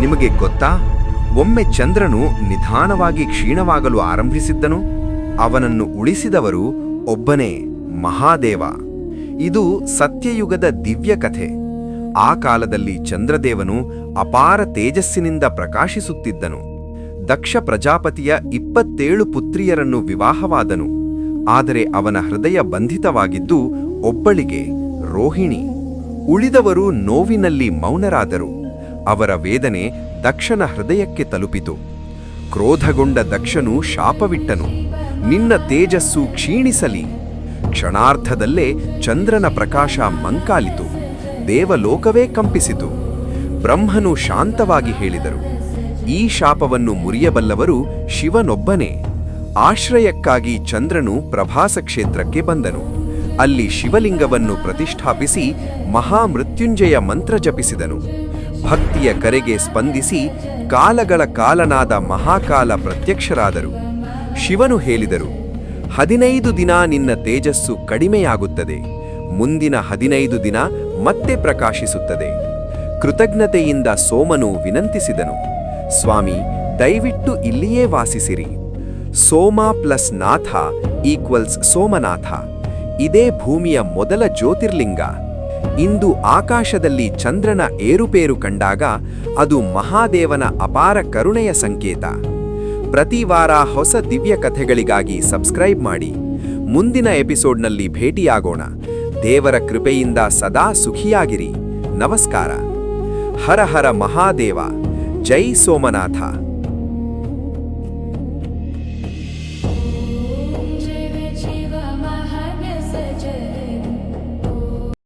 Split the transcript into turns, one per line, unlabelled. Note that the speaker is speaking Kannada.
ನಿಮಗೆ ಗೊತ್ತಾ? ಒಮ್ಮೆ ಚಂದ್ರನು ನಿಧಾನವಾಗಿ ಕ್ಷೀಣವಾಗಲು ಆರಂಭಿಸಿದ್ದನು. ಅವನನ್ನು ಉಳಿಸಿದವರು ಒಬ್ಬನೇ ಮಹಾದೇವ. ಇದು ಸತ್ಯಯುಗದ ದಿವ್ಯ ಕಥೆ. ಆ ಕಾಲದಲ್ಲಿ ಚಂದ್ರದೇವನು ಅಪಾರ ತೇಜಸ್ಸಿನಿಂದ ಪ್ರಕಾಶಿಸುತ್ತಿದ್ದನು. ದಕ್ಷ ಪ್ರಜಾಪತಿಯ ಇಪ್ಪತ್ತೇಳು ಪುತ್ರಿಯರನ್ನು ವಿವಾಹವಾದನು. ಆದರೆ ಅವನ ಹೃದಯ ಬಂಧಿತವಾಗಿದ್ದು ಒಬ್ಬಳಿಗೆ ರೋಹಿಣಿ. ಉಳಿದವರು ನೋವಿನಲ್ಲಿ ಮೌನರಾದರು. ಅವರ ವೇದನೆ ದಕ್ಷನ ಹೃದಯಕ್ಕೆ ತಲುಪಿತು. ಕ್ರೋಧಗೊಂಡ ದಕ್ಷನು ಶಾಪವಿಟ್ಟನು. ನಿನ್ನ ತೇಜಸ್ಸು ಕ್ಷೀಣಿಸಲಿ. ಕ್ಷಣಾರ್ಧದಲ್ಲೇ ಚಂದ್ರನ ಪ್ರಕಾಶ ಮಂಕಾಲಿತು. ದೇವಲೋಕವೇ ಕಂಪಿಸಿತು. ಬ್ರಹ್ಮನು ಶಾಂತವಾಗಿ ಹೇಳಿದರು. ಈ ಶಾಪವನ್ನು ಮುರಿಯಬಲ್ಲವರು ಶಿವನೊಬ್ಬನೇ. ಆಶ್ರಯಕ್ಕಾಗಿ ಚಂದ್ರನು ಪ್ರಭಾಸ ಕ್ಷೇತ್ರಕ್ಕೆ ಬಂದನು. ಅಲ್ಲಿ ಶಿವಲಿಂಗವನ್ನು ಪ್ರತಿಷ್ಠಾಪಿಸಿ ಮಹಾಮೃತ್ಯುಂಜಯ ಮಂತ್ರ ಜಪಿಸಿದನು. ಭಕ್ತಿಯ ಕರೆಗೆ ಸ್ಪಂದಿಸಿ ಕಾಲಗಳ ಕಾಲನಾದ ಮಹಾಕಾಲ ಪ್ರತ್ಯಕ್ಷರಾದರು. ಶಿವನು ಹೇಳಿದರು, ಹದಿನೈದು ದಿನ ನಿನ್ನ ತೇಜಸ್ಸು ಕಡಿಮೆಯಾಗುತ್ತದೆ. ಮುಂದಿನ ಹದಿನೈದು ದಿನ ಮತ್ತೆ ಪ್ರಕಾಶಿಸುತ್ತದೆ. ಕೃತಜ್ಞತೆಯಿಂದ ಸೋಮನು ವಿನಂತಿಸಿದನು, ಸ್ವಾಮಿ, ದಯವಿಟ್ಟು ಇಲ್ಲಿಯೇ ವಾಸಿಸಿರಿ. ಸೋಮ ಪ್ಲಸ್ ನಾಥ ಈಕ್ವಲ್ಸ್ ಸೋಮನಾಥ, ಇದೇ ಭೂಮಿಯ ಮೊದಲ ಜ್ಯೋತಿರ್ಲಿಂಗ. ಇಂದು ಆಕಾಶದಲ್ಲಿ ಚಂದ್ರನ ಏರುಪೇರು ಕಂಡಾಗ ಅದು ಮಹಾದೇವನ ಅಪಾರ ಕರುಣೆಯ ಸಂಕೇತ. ಪ್ರತಿ ವಾರ ಹೊಸ ದಿವ್ಯ ಕಥೆಗಳಿಗಾಗಿ ಸಬ್ಸ್ಕ್ರೈಬ್ ಮಾಡಿ. ಮುಂದಿನ ಎಪಿಸೋಡ್ನಲ್ಲಿ ಭೇಟಿಯಾಗೋಣ. ದೇವರ ಕೃಪೆಯಿಂದ ಸದಾ ಸುಖಿಯಾಗಿರಿ. ನಮಸ್ಕಾರ. ಹರ ಹರ ಮಹಾದೇವ. ಜೈ ಸೋಮನಾಥ.